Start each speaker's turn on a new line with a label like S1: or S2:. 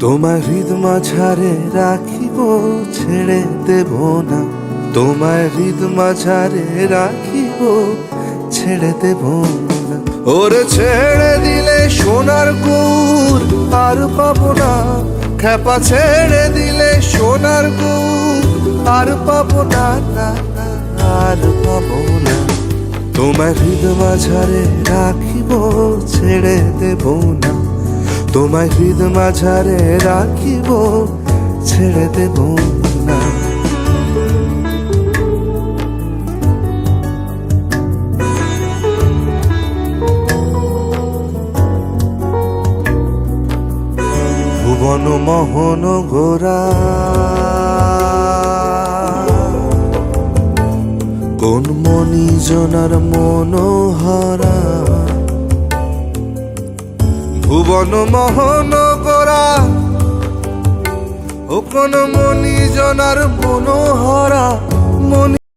S1: তোমার হৃদ মাঝারে রাখিব, ছেড়ে দেব না। তোমার হৃদ মাঝারে রাখিব, ছেড়ে দেব না। ওরে ছেড়ে দিলে সোনার গুর আর পাবো না। খেপা ছেড়ে দিলে সোনার গুর আর পাব না না আর পাবো না। তোমার হৃদ মাঝারে রাখিব, ছেড়ে দেব না। তোমার হৃদ মাঝারে রাখিব ছেড়ে দেব না। ভুবন মোহন গোরা কোন মনিজনার মনোহরা ভুবন মোহন গোরা ও কোন মনিজনার মনোহরা। মনি